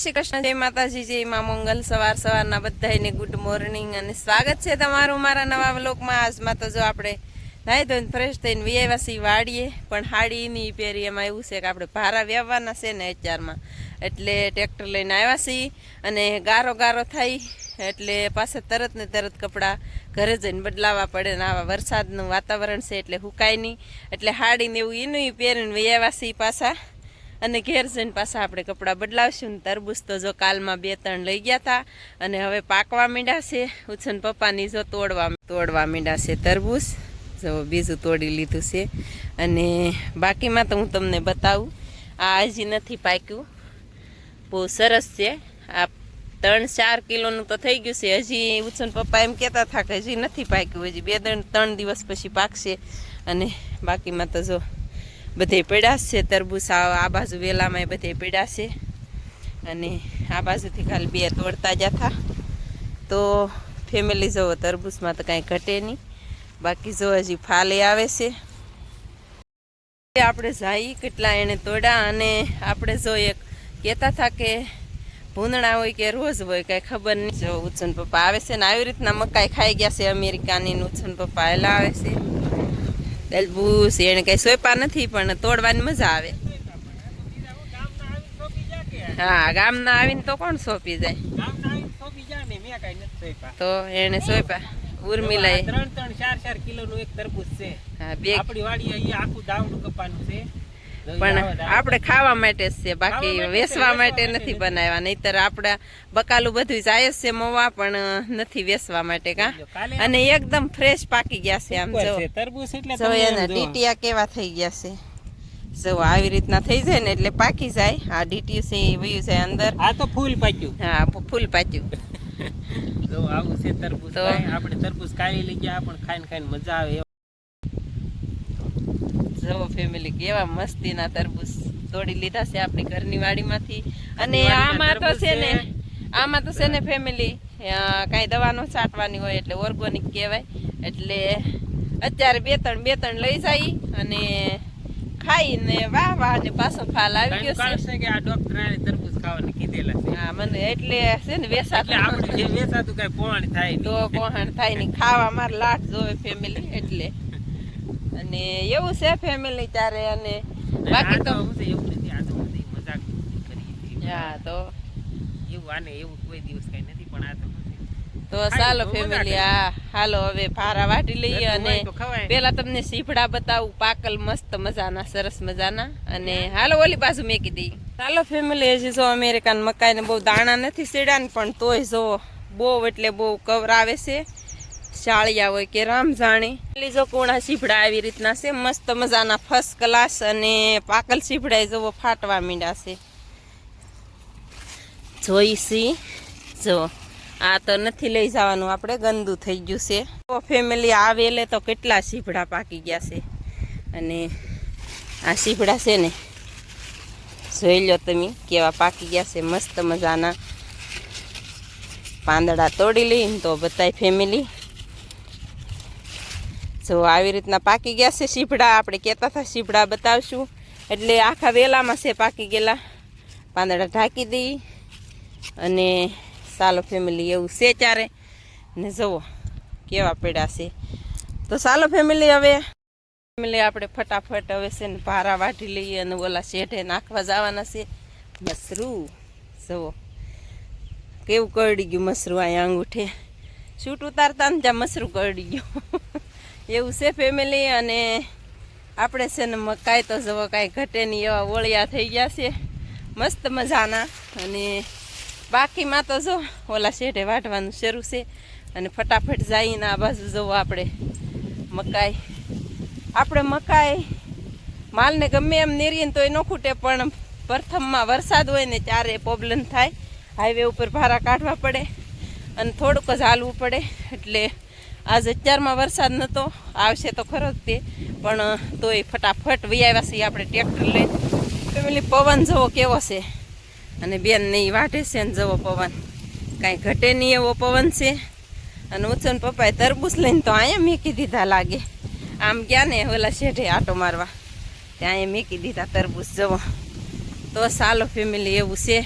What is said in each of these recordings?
શ્રી કૃષ્ણ જય માતાજી, જય માં મંગલ. સવાર સવારના બધાને ગુડ મોર્નિંગ અને સ્વાગત છે તમારું મારા નવા વ્લોગમાં. આજમાં તો જો આપણે નાહી ધોઈને ફ્રેશ થઈને વ્યવાસી વાડીએ, પણ હાડીની પહેરી એમાં એવું છે કે આપણે ભારા વ્યવહારના છે ને અત્યારમાં. એટલે ટ્રેક્ટર લઈને આવ્યા છીએ અને ગારો ગારો થાય, એટલે પાછા તરત ને તરત કપડાં ઘરે જઈને બદલાવવા પડે ને આવા વરસાદનું વાતાવરણ છે એટલે હુકાય નહીં. એટલે હાડીને એવું એનું પહેરીને વ્યવાસી પાછા. અને ઘેર જઈને પાછા આપણે કપડાં બદલાવશું ને તરબૂચ તો જો કાલમાં બે ત્રણ લઈ ગયા હતા અને હવે પાકવા મીંડા છે. ઉછન પપ્પાની જો તોડવા તોડવા મીંડા છે તરબૂચ. જો બીજું તોડી લીધું છે. અને બાકીમાં તો હું તમને બતાવું, આ હજી નથી પાક્યું. બહુ સરસ છે. આ ત્રણ ચાર કિલોનું તો થઈ ગયું છે. હજી ઉછન પપ્પા એમ કહેતા હતા કે હજી નથી પાક્યું, હજી બે ત્રણ ત્રણ દિવસ પછી પાકશે. અને બાકીમાં તો જો બધે પડ્યા છે, તરબૂચ આ બાજુ વેલામાં બધે પડ્યા છે. અને આ બાજુથી ખાલી બે તોડતા જ હતા. તો ફેમિલી જુઓ તરબૂચમાં તો કાંઈ ઘટે નહીં. બાકી જો હજી ફાલે આવે છે. આપણે જઈ કેટલા એને તોડ્યા અને આપણે જો એક કહેતા હતા કે ભૂંદણા હોય કે રોજ હોય, કાંઈ ખબર નહીં. જો ઉછન પપ્પા આવે છે ને, આવી રીતના મકાઈ ખાઈ ગયા છે, અમેરિકાની ને ઉછન પપ્પા એલા આવે છે. તરબૂચ એને કઈ સોંપા નથી પણ તોડવાની મજા આવે. હા ગામના આવીને તો કોણ સોંપી જાય? તો એને સોંપા ઉર્મિલા ત્રણ ત્રણ ચાર ચાર કિલો નું એક તરબૂચ છે. હા બે આપણી વાડી અહીંયા આખું દાવડું કપાનું છે. પણ આપણે ખાવા માટે જ છે બાકી વેસવા માટે નથી બનાવ્યા નહીતર આપણા બકાલું બધું જાય છે મોવા પણ નથી વેસવા માટે કા. અને એકદમ ફ્રેશ પાકી ગયા છે આમ જો. છે જો એના ડીટીયા કેવા થઈ ગયા છે. જો આવી રીતના થઈ જાય ને એટલે પાકી જાય આ ડીટીયું છે એ વયું જાય અંદર. આ તો ફૂલ પાક્યું. હા ફૂલ પાચ્યું જો આવું છે તરબૂચ આપણે તરબૂચ કાઢી લઈ ગયા પણ ખાઈને ખાઈને મજા આવે એવું. જો ફેમિલી કેવા મસ્તીના તરબૂચ તોડી લીધા છે આપણી ઘરની વાડીમાંથી. અને આમાં તો છે ને આમાં તો છે ને ફેમિલી કાંઈ દવાનો છાંટવાની હોય એટલે ઓર્ગોનિક કહેવાય. એટલે અત્યારે બે ત્રણ બે ત્રણ લઈ જાય અને ખાઈને વાહ વાહ ને પાછો ફાલ આવી ગયો છે. કે આ ડોક્ટર તરબૂચ ખાવાની કીધેલા છે? હા મને એટલે છે ને વેસા એટલે આપણે જે વેસાતું કાઈ પોવાણી થાય તો પોહણ થાય ને ખાવા માર લાટ જોવે ફેમિલી એટલે અને એવું છે ફેમિલી ત્યારે અને બાકી તો એવું નથી આ તો બધી મજાક કરીએ હા તો એવું આને એવું કોઈ દિવસ કઈ નથી પણ આ તો તો ચાલો ફેમિલી મજા હાલો હવે ભારા વાટી લઈએ અને. પેલા તમને સીફડા બતાવું પાકલ મસ્ત મજાના સરસ મજાના. અને હાલો ઓલી બાજુ મેકી દઈ ચાલો ફેમિલી હજી જો અમેરિકન મકાઈને બહુ દાણા નથી સીડ્યા ને પણ તોય જો બહુ એટલે બહુ કવરાવે છે. શાળિયા હોય કે રામ જાણે લીજો કુણા સીભડા આવી રીતના છે, મસ્ત મજાના ફર્સ્ટ ક્લાસ અને પાકલ સીફડા જોવો ફાટવા મીંડા છે. જોઈશી જો, આ તો નથી લઈ જવાનું, આપણે ગંદુ થઈ ગયું છે. તો ફેમિલી આવેલે તો કેટલા સીભડા પાકી ગયા છે. અને આ સીભડા છે ને, જોઈ લો તમે કેવા પાકી ગયા છે, મસ્ત મજાના. પાંદડા તોડી લઈને તો બધાય ફેમિલી જો આવી રીતના પાકી ગયા છે સીભડા આપણે કહેતા હતા સીભડા બતાવશું. એટલે આખા વેલામાં છે પાકી ગયેલા. પાંદડા ઢાંકી દઈ અને સાલો ફેમિલી એવું છે ચારે ને જુઓ, કેવા પડ્યા છે. તો સાલો ફેમિલી હવે, ફેમિલી આપણે ફટાફટ હવે છે ને ભારા વાટી લઈએ અને ઓલા શેઠે નાખવા જવાના છે. મસરું, જુઓ. કેવું કરડી ગયું મસરું અહીંયા અંગૂઠે. શૂટ ઉતારતા ને ત્યાં મસરું કરડી ગયું. એવું છે ફેમિલી અને આપણે છે ને મકાઈ તો જવો, કાંઈ ઘટે નહીં એવા ઓળિયા થઈ ગયા છે. મસ્ત મજાના. અને બાકીમાં તો જો, ઓલા શેઢે વાટવાનું શરૂ છે. અને ફટાફટ જઈને આ બાજુ જવું આપણે. મકાઈ. આપણે મકાઈ, માલને ગમે એમ નીરીએ તો એ ન ખૂટે, પણ પ્રથમમાં વરસાદ હોય ને ત્યારે પ્રોબ્લેમ થાય. હાઈવે ઉપર ભારા કાઢવા પડે. અને થોડુંક જ હાલવું પડે. એટલે આજ અત્યારમાં વરસાદ નહોતો આવશે તો ખરો જ તે. પણ તોય ફટાફટ વૈયા છીએ આપણે ટ્રેક્ટર લઈને ફેમિલી, પવન જવો કેવો છે. અને બેન નહીં વાઢે છે ને જવો પવન. કાંઈ ઘટે નહીં એવો પવન છે. અને ઉછન પપ્પાએ તરબૂચ લઈને તો અહીંયા મેકી દીધા લાગે. આમ ગયા ને ઓલા શેઠે આટો મારવા. ત્યાં અહીંયા મેકી દીધા તરબૂચ જવો તો સાલો ફેમિલી, એવું છે.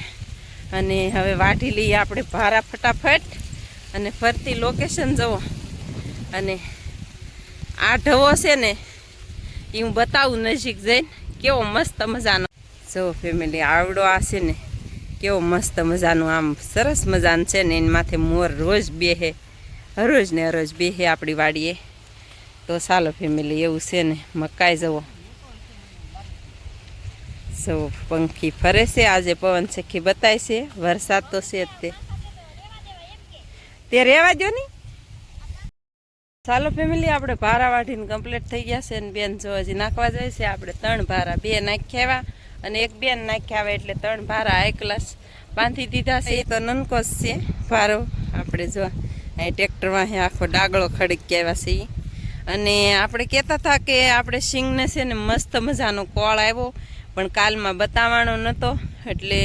અને હવે વાઢી લઈએ આપણે ભારા ફટાફટ. અને ફરતી લોકેશન જવો અને આ ઢવો છે ને, એ હું બતાવું નજીક જઈને, કેવો મસ્ત મજાનો. જો ફેમિલી આવડો આ છે ને, કેવો મસ્ત મજાનું, આમ સરસ મજાનું છે ને, એની માથે મોર રોજ બેહે, હરોજ ને હરોજ બેહે આપણી વાડીએ. તો ચાલો ફેમિલી એવું છે ને, મકાઈ જવો. સૌ પંખી ફરે છે, આજે પવન સખી બતાય છે, વરસાદ તો છે જ તે. તે રહેવા દો ની. ચાલો ફેમિલી, આપણે ભારા વાઢીને કમ્પ્લીટ થઈ ગયા છે ને બેન જો હજી નાખવા જાય છે. આપણે ત્રણ ભારા બે નાખ્યા આવ્યા અને એક બેન નાખ્યા આવે એટલે ત્રણ ભારા એક ક્લાસ બાંધી દીધા છે. એ તો નનકો જ છે ભારો. આપણે જો અહીં ટ્રેક્ટરમાં આખો ડાગળો ખડકી આવ્યા છે. અને આપણે કહેતા હતા કે આપણે સિંગને છે ને મસ્ત મજાનો કોળ આવ્યો પણ કાલમાં બતાવવાનો નહોતો એટલે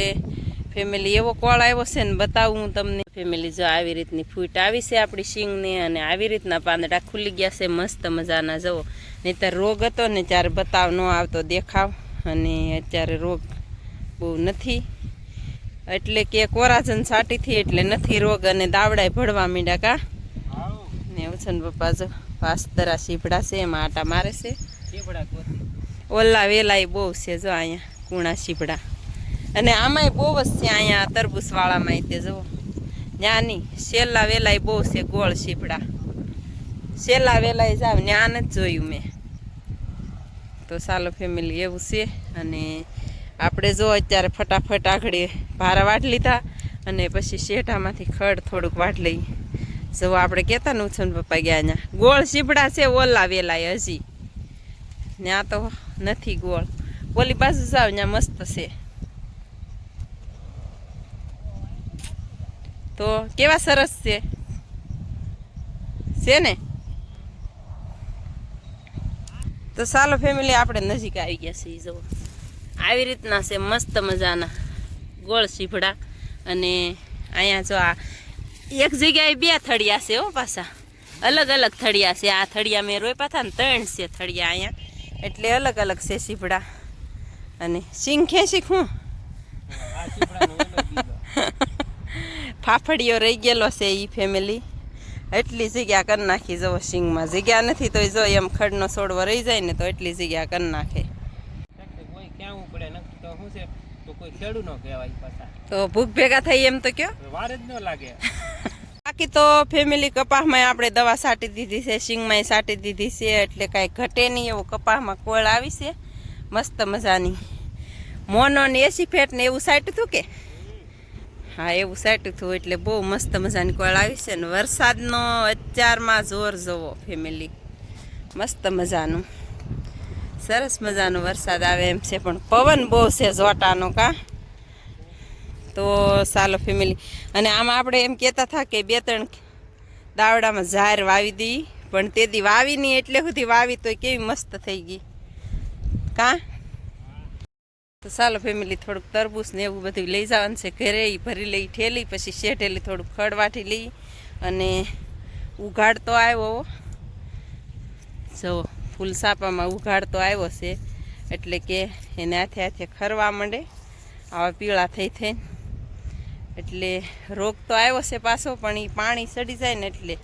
ફેમિલી એવો કોળ આવ્યો છે ને બતાવું હું તમને. ફેમિલી જો આવી રીતની ફૂટ આવી છે આપણી સિંગને અને આવી રીતના પાંદડા ખુલી ગયા છે મસ્ત મજાના જવો નહીંતર રોગ હતો ને ત્યારે બતાવ ન આવતો દેખાવ. અને અત્યારે રોગ બહુ નથી. એટલે કે કોરાજન સાટીથી એટલે નથી રોગ અને દાવડાય ભળવા માંડ્યા કા. ને ઉછન પપ્પા જો પાસતરા સીભડા છે એમાં આટા મારે છે. ઓલા વેલાય બહુ છે જો અહીંયા કુણા સીભડા અને આમાંય બહુ જ છે અહીંયા તરબૂચવાળામાં તે, જુઓ. ત્યાં નહીં શેલા વેલાય બહુ છે ગોળ શીપડા. શેલા વેલાય જાવ ત્યાં જ જોયું મેં. તો ચાલો ફેમિલી એવું છે અને આપણે જો અત્યારે ફટાફટ આગળ ભારા વાટ લીધા અને પછી શેઠામાંથી ખડ થોડુંક વાટ લઈ. જો આપણે કહેતા ને ઉછન પપ્પા ગયા અહીંયા. ગોળ શીપડા છે ઓલા વેલાય હજી. ત્યાં તો નથી ગોળ. ઓલી બાજુ જાવ ત્યાં મસ્ત છે. તો કેવા સરસ છે? છે ને? તો ચાલો ફેમિલી આપણે નજીક આવી ગયા છીએ, જુઓ. આવી રીતના છે, મસ્ત મજાના ગોળ સીભડા અને અહીંયા જો આ એક જગ્યાએ બે થળિયા છે હો પાછા. અલગ અલગ થળિયા છે. આ થળિયા મેં રોપ્યા હતા ને ત્રણ છે થળિયા અહીંયા. એટલે અલગ અલગ છે સીભડા અને સિંગ હું આ ચેપડાનો ઓલો બીજો ફાફડીઓ રહી ગયેલો છે એ ફેમિલી એટલી જગ્યા કરી નાખી જવો સિંગમાં. જગ્યા નથી તો જો એમ ખડનો છોડવો રહી જાય ને તો એટલી જગ્યા કરી નાખે. તો શું છે તો કોઈ ખેડૂ ન કહેવાય પાછા તો ભૂખ ભેગા થઈ એમ તો કયો? વાર જ ન લાગે બાકી તો ફેમિલી કપાસમાં આપણે દવા છાંટી દીધી છે સિંગમાં સાટી દીધી છે એટલે કાંઈ ઘટે નહીં એવું કપાસમાં કોળ આવી છે. મસ્ત મજાની. મોનો ને એસી ફેટ ને એવું સાટ્યું હતું કે? હા, એવું સેટ થયું એટલે બહુ મસ્ત મજાની કોળ આવી છે ને વરસાદનો અત્યારમાં જોર જોવો ફેમિલી મસ્ત મજાનું. સરસ મજાનો વરસાદ આવે એમ છે, પણ પવન બહુ છે જોટાનો કા. તો ચાલો ફેમિલી અને આમાં આપણે એમ કહેતા હતા કે બે ત્રણ દાવડામાં ઝાર વાવી દઈ પણ તે દી વાવી નહીં, એટલે સુધી વાવી તો કેવી મસ્ત થઈ ગઈ. કા? તો ચાલો ફેમિલી થોડુંક તરબૂચ ને એવું બધું લઈ જવાનું છે ઘરે એ ભરી લઈ, ઠેલી, પછી શેઠેલી થોડુંક ખડવાટી લઈ અને ઉઘાડતો આવ્યો જો ફૂલ સાપામાં ઉઘાડતો આવ્યો છે, એટલે કે એને હાથે હાથે ખરવા માંડે. આવા પીળા થઈ થઈને. એટલે રોગ તો આવ્યો છે પાછો, પણ એ પાણી સડી જાય ને એટલે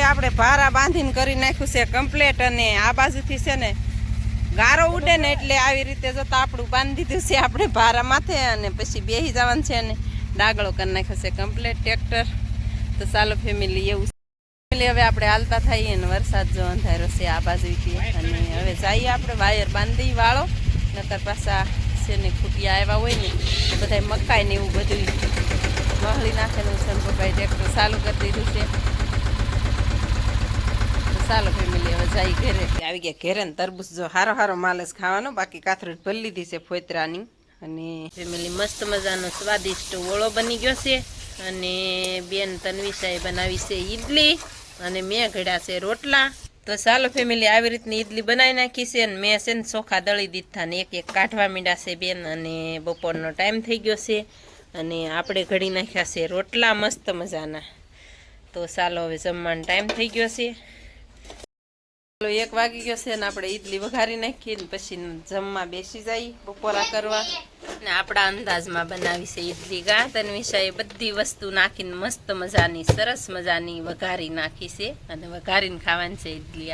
ફેમિલી આપણે ભારા બાંધીને કરી નાખ્યું છે કમ્પ્લેટ અને આ બાજુથી છે ને ગારો ઉડે ને એટલે આવી રીતે જતા આપણું બાંધી દીધું છે આપણે ભારા માથે અને પછી બેસી જવાનું છે ને ડાગળો કરી નાખ્યો છે કમ્પ્લેટ ટ્રેક્ટર તો ચાલો ફેમિલી એવું ફેમિલી હવે આપણે હાલતા થઈએ ને વરસાદ જો અંધારો છે આ બાજુથી. અને હવે જઈએ આપણે વાયર બાંધી વાળો. નકર પાછા છે ને ખૂટિયા આવ્યા હોય ને બધા મકાઈ ને એવું બધું વહળી નાખેલું છે ટ્રેક્ટર ચાલુ કરી દીધું છે. ચાલો ફેમિલી હવે જાય ઘરે. આવી ગયા ઘરે ને તરબૂચ જો હારો હારો માલ જ ખાવાનો. બાકી કાથરટ ભરી લીધી છે ફોતરાની. અને ફેમિલી મસ્ત મજાનો સ્વાદિષ્ટ ઓળો બની ગયો છે. અને બેન તન્વિશાએ બનાવી છે ઈડલી અને મેં ઘડ્યા છે રોટલા. તો ચાલો ફેમિલી આવી રીતની ઈડલી બનાવી નાખી છે અને મેં છે ને ચોખા દળી દીધા ને એક એક કાઢવા માંડ્યા છે બેન અને બપોરનો ટાઈમ થઈ ગયો છે. અને આપણે ઘડી નાખ્યા છે રોટલા મસ્ત મજાના. તો ચાલો હવે જમવાનો ટાઈમ થઈ ગયો છે. એક વાગી ગયો છે ને આપણે ઈડલી વઘારી નાખીએ પછી જમવા બેસી જાય બપોરા કરવા. ને આપણા અંદાજમાં બનાવી છે ઈડલી ગા તન્વિષાએ બધી વસ્તુ નાખીને મસ્ત મજાની, સરસ મજાની વઘારી નાખી છે. અને વઘારીને ખાવાની છે ઈડલી